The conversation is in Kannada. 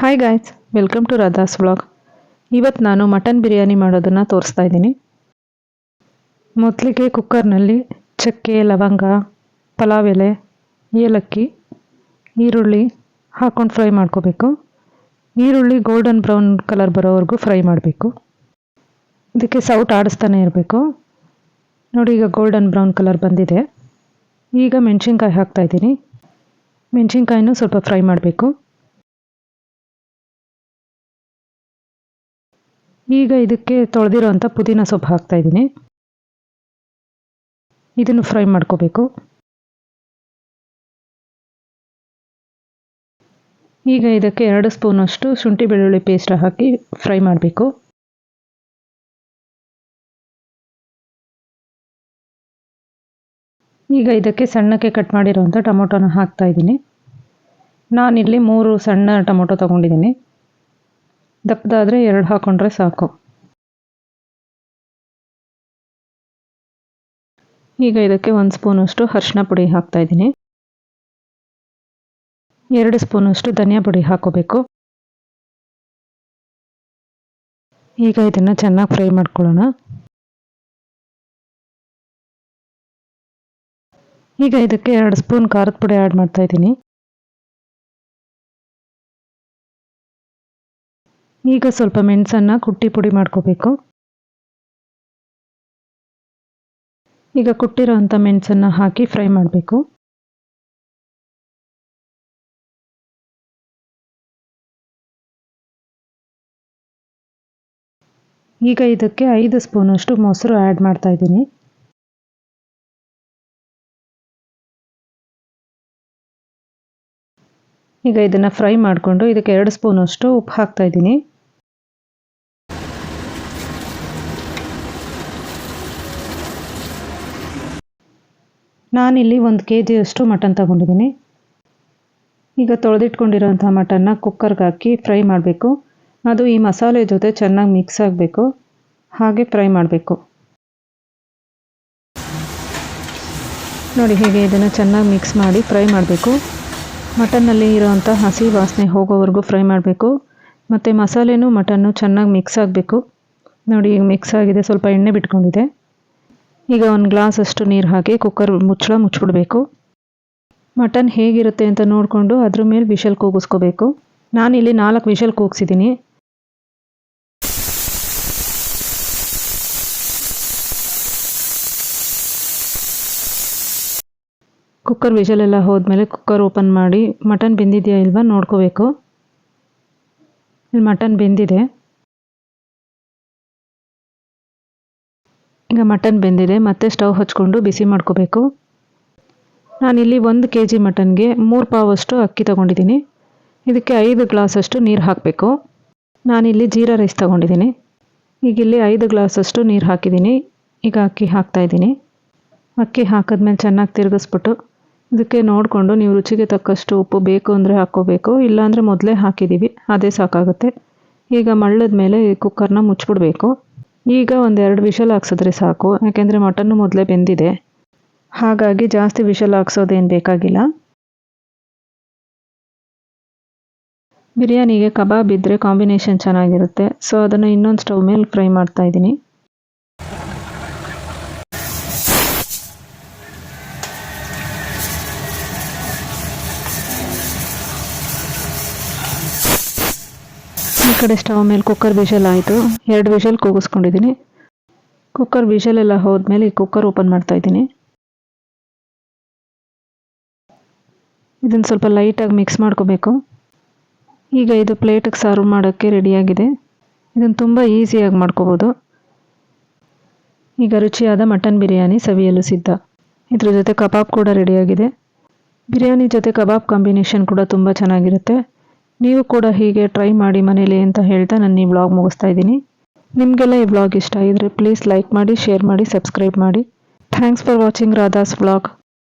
Hi guys welcome to Radha's vlog ಇವತ್ತು ನಾನು ಮಟನ್ ಬಿರಿಯಾನಿ ಮಾಡೋದನ್ನು ತೋರಿಸ್ತಾ ಇದ್ದೀನಿ. ಮೊದಲಿಗೆ ಕುಕ್ಕರ್ನಲ್ಲಿ ಚಕ್ಕೆ, ಲವಂಗ, ಪಲಾವ್ ಎಲೆ, ಏಲಕ್ಕಿ, ಈರುಳ್ಳಿ ಹಾಕ್ಕೊಂಡು ಫ್ರೈ ಮಾಡ್ಕೋಬೇಕು. ಈರುಳ್ಳಿ ಗೋಲ್ಡನ್ ಬ್ರೌನ್ ಕಲರ್ ಬರೋವರೆಗೂ ಫ್ರೈ ಮಾಡಬೇಕು. ಇದಕ್ಕೆ ಸೌಟ್ ಆಡಿಸ್ತಾನೆ ಇರಬೇಕು. ನೋಡಿ ಈಗ ಗೋಲ್ಡನ್ ಬ್ರೌನ್ ಕಲರ್ ಬಂದಿದೆ. ಈಗ ಮೆಣಸಿನ್ಕಾಯಿ ಹಾಕ್ತಾಯಿದ್ದೀನಿ ಮೆಣಸಿನ್ಕಾಯಿನೂ ಸ್ವಲ್ಪ ಫ್ರೈ ಮಾಡಬೇಕು. ಈಗ ಇದಕ್ಕೆ ತೊಳೆದಿರೋಂಥ ಪುದೀನ ಸೊಪ್ಪು ಹಾಕ್ತಾಯಿದ್ದೀನಿ ಇದನ್ನು ಫ್ರೈ ಮಾಡ್ಕೋಬೇಕು. ಈಗ ಇದಕ್ಕೆ ಎರಡು ಸ್ಪೂನಷ್ಟು ಶುಂಠಿ ಬೆಳ್ಳುಳ್ಳಿ ಪೇಸ್ಟ್ ಹಾಕಿ ಫ್ರೈ ಮಾಡಬೇಕು. ಈಗ ಇದಕ್ಕೆ ಸಣ್ಣಕ್ಕೆ ಕಟ್ ಮಾಡಿರೋವಂಥ ಟೊಮೊಟೊನ ಹಾಕ್ತಾ ಇದ್ದೀನಿ. ನಾನಿಲ್ಲಿ ಮೂರು ಸಣ್ಣ ಟೊಮೊಟೊ ತೊಗೊಂಡಿದ್ದೀನಿ. ದಪ್ಪದಾದರೆ ಎರಡು ಹಾಕ್ಕೊಂಡ್ರೆ ಸಾಕು. ಈಗ ಇದಕ್ಕೆ ಒಂದು ಸ್ಪೂನಷ್ಟು ಅರಿಶಿನ ಪುಡಿ ಹಾಕ್ತಾ ಇದ್ದೀನಿ. ಎರಡು ಸ್ಪೂನಷ್ಟು ಧನಿಯಾ ಪುಡಿ ಹಾಕೋಬೇಕು. ಈಗ ಇದನ್ನು ಚೆನ್ನಾಗಿ ಫ್ರೈ ಮಾಡ್ಕೊಳ್ಳೋಣ. ಈಗ ಇದಕ್ಕೆ ಎರಡು ಸ್ಪೂನ್ ಖಾರದ ಪುಡಿ ಆ್ಯಡ್ ಮಾಡ್ತಾ ಈಗ ಸ್ವಲ್ಪ ಮೆಣಸನ್ನು ಕುಟ್ಟಿ ಪುಡಿ ಮಾಡ್ಕೋಬೇಕು. ಈಗ ಕುಟ್ಟಿರೋ ಅಂಥ ಮೆಣಸನ್ನು ಹಾಕಿ ಫ್ರೈ ಮಾಡಬೇಕು. ಈಗ ಇದಕ್ಕೆ ಐದು ಸ್ಪೂನಷ್ಟು ಮೊಸರು ಆ್ಯಡ್ ಮಾಡ್ತಾ ಇದ್ದೀನಿ. ಈಗ ಇದನ್ನು ಫ್ರೈ ಮಾಡಿಕೊಂಡು ಇದಕ್ಕೆ ಎರಡು ಸ್ಪೂನಷ್ಟು ಉಪ್ಪು ಹಾಕ್ತಾ ಇದ್ದೀನಿ. ನಾನಿಲ್ಲಿ ಒಂದು ಕೆ ಜಿಯಷ್ಟು ಮಟನ್ ತಗೊಂಡಿದ್ದೀನಿ. ಈಗ ತೊಳೆದಿಟ್ಕೊಂಡಿರೋಂಥ ಮಟನ್ನ ಕುಕ್ಕರ್ಗೆ ಹಾಕಿ ಫ್ರೈ ಮಾಡಬೇಕು. ಅದು ಈ ಮಸಾಲೆ ಜೊತೆ ಚೆನ್ನಾಗಿ ಮಿಕ್ಸ್ ಆಗಬೇಕು. ಹಾಗೆ ಫ್ರೈ ಮಾಡಬೇಕು. ನೋಡಿ ಹೀಗೆ ಇದನ್ನು ಚೆನ್ನಾಗಿ ಮಿಕ್ಸ್ ಮಾಡಿ ಫ್ರೈ ಮಾಡಬೇಕು. ಮಟನ್ನಲ್ಲಿ ಇರೋವಂಥ ಹಸಿ ವಾಸನೆ ಹೋಗೋವರೆಗೂ ಫ್ರೈ ಮಾಡಬೇಕು. ಮತ್ತು ಮಸಾಲೆನೂ ಮಟನ್ನು ಚೆನ್ನಾಗಿ ಮಿಕ್ಸ್ ಆಗಬೇಕು. ನೋಡಿ ಈಗ ಮಿಕ್ಸ್ ಆಗಿದೆ. ಸ್ವಲ್ಪ ಎಣ್ಣೆ ಬಿಟ್ಕೊಂಡಿದೆ ಈಗ ಒಂದು ಗ್ಲಾಸ್ ಅಷ್ಟು ನೀರು ಹಾಕಿ ಕುಕ್ಕರ್ ಮುಚ್ಚಳ ಮುಚ್ಚಿಬಿಡಬೇಕು. ಮಟನ್ ಹೇಗಿರುತ್ತೆ ಅಂತ ನೋಡಿಕೊಂಡು ಅದ್ರ ಮೇಲೆ ವಿಷಲ್ ಕೂಗಿಸ್ಕೋಬೇಕು. ನಾನಿಲ್ಲಿ ನಾಲ್ಕು ವಿಷಲ್ ಕೂಗಿಸಿದ್ದೀನಿ. ಕುಕ್ಕರ್ ವಿಷಲ್ ಎಲ್ಲ ಹೋದ್ಮೇಲೆ ಕುಕ್ಕರ್ ಓಪನ್ ಮಾಡಿ ಮಟನ್ ಬೆಂದಿದೆಯಾ ಇಲ್ವಾ ನೋಡ್ಕೋಬೇಕು. ಇಲ್ಲಿ ಮಟನ್ ಬೆಂದಿದೆ. ಈಗ ಮಟನ್ ಬೆಂದಿದೆ, ಮತ್ತೆ ಸ್ಟವ್ ಹಚ್ಕೊಂಡು ಬಿಸಿ ಮಾಡ್ಕೋಬೇಕು. ನಾನಿಲ್ಲಿ ಒಂದು ಕೆ ಜಿ ಮಟನ್ಗೆ ಮೂರು ಪಾವಷ್ಟು ಅಕ್ಕಿ ತೊಗೊಂಡಿದ್ದೀನಿ. ಇದಕ್ಕೆ ಐದು ಗ್ಲಾಸಷ್ಟು ನೀರು ಹಾಕಬೇಕು. ನಾನಿಲ್ಲಿ ಜೀರಾ ರೈಸ್ ತೊಗೊಂಡಿದ್ದೀನಿ. ಈಗ ಇಲ್ಲಿ ಐದು ಗ್ಲಾಸಷ್ಟು ನೀರು ಹಾಕಿದ್ದೀನಿ. ಈಗ ಅಕ್ಕಿ ಹಾಕ್ತಾಯಿದ್ದೀನಿ ಅಕ್ಕಿ ಹಾಕಿದ್ಮೇಲೆ ಚೆನ್ನಾಗಿ ತಿರುಗಿಸ್ಬಿಟ್ಟು ಇದಕ್ಕೆ ನೋಡಿಕೊಂಡು ನೀವು ರುಚಿಗೆ ತಕ್ಕಷ್ಟು ಉಪ್ಪು ಬೇಕು ಅಂದರೆ ಹಾಕ್ಕೋಬೇಕು, ಇಲ್ಲಾಂದರೆ ಮೊದಲೇ ಹಾಕಿದ್ದೀವಿ, ಅದೇ ಸಾಕಾಗುತ್ತೆ. ಈಗ ಮಳ್ಳದ ಮೇಲೆ ಕುಕ್ಕರ್ನ ಮುಚ್ಚಿಬಿಡ್ಬೇಕು ಈಗ ಒಂದೆರಡು ವಿಷಲ್ ಹಾಕ್ಸಿದ್ರೆ ಸಾಕು, ಯಾಕೆಂದರೆ ಮಟನ್ನು ಮೊದಲೇ ಬೆಂದಿದೆ. ಹಾಗಾಗಿ ಜಾಸ್ತಿ ವಿಷಲ್ ಹಾಕ್ಸೋದೇನು ಬೇಕಾಗಿಲ್ಲ. ಬಿರಿಯಾನಿಗೆ ಕಬಾಬ್ ಇದ್ದರೆ ಕಾಂಬಿನೇಷನ್ ಚೆನ್ನಾಗಿರುತ್ತೆ. ಸೊ ಅದನ್ನು ಇನ್ನೊಂದು ಸ್ಟವ್ ಮೇಲೆ ಫ್ರೈ ಮಾಡ್ತಾ ಈ ಕಡೆ ಸ್ಟವ್ ಮೇಲೆ ಕುಕ್ಕರ್ ವಿಷಲ್ ಆಯಿತು. ಎರಡು ವಿಷಲ್ ಕೂಗಿಸ್ಕೊಂಡಿದ್ದೀನಿ ಕುಕ್ಕರ್ ಎಲ್ಲ ಹೋದ್ಮೇಲೆ ಈ ಕುಕ್ಕರ್ ಓಪನ್ ಮಾಡ್ತಾ ಇದ್ದೀನಿ. ಇದನ್ನು ಸ್ವಲ್ಪ ಲೈಟಾಗಿ ಮಿಕ್ಸ್ ಮಾಡ್ಕೋಬೇಕು. ಈಗ ಇದು ಪ್ಲೇಟಿಗೆ ಸರ್ವ್ ಮಾಡೋಕ್ಕೆ ರೆಡಿಯಾಗಿದೆ ಇದನ್ನು ತುಂಬ ಈಸಿಯಾಗಿ ಮಾಡ್ಕೋಬೋದು. ಈಗ ರುಚಿಯಾದ ಮಟನ್ ಬಿರಿಯಾನಿ ಸವಿಯಲು ಸಿದ್ಧ. ಇದ್ರ ಜೊತೆ ಕಬಾಬ್ ಕೂಡ ರೆಡಿಯಾಗಿದೆ ಬಿರಿಯಾನಿ ಜೊತೆ ಕಬಾಬ್ ಕಾಂಬಿನೇಷನ್ ಕೂಡ ತುಂಬ ಚೆನ್ನಾಗಿರುತ್ತೆ. ನೀವು ಕೂಡ ಹೀಗೆ ಟ್ರೈ ಮಾಡಿ ಮನೇಲಿ ಅಂತ ಹೇಳ್ತಾ ನಾನು ಈ ವ್ಲಾಗ್ ಮುಗಿಸ್ತಾ ಇದ್ದೀನಿ. ನಿಮಗೆಲ್ಲ ಈ ವ್ಲಾಗ್ ಇಷ್ಟ ಇದ್ದರೆ ಪ್ಲೀಸ್ ಲೈಕ್ ಮಾಡಿ ಶೇರ್ ಮಾಡಿ ಸಬ್ಸ್ಕ್ರೈಬ್ ಮಾಡಿ. Thanks for watching Radha's vlog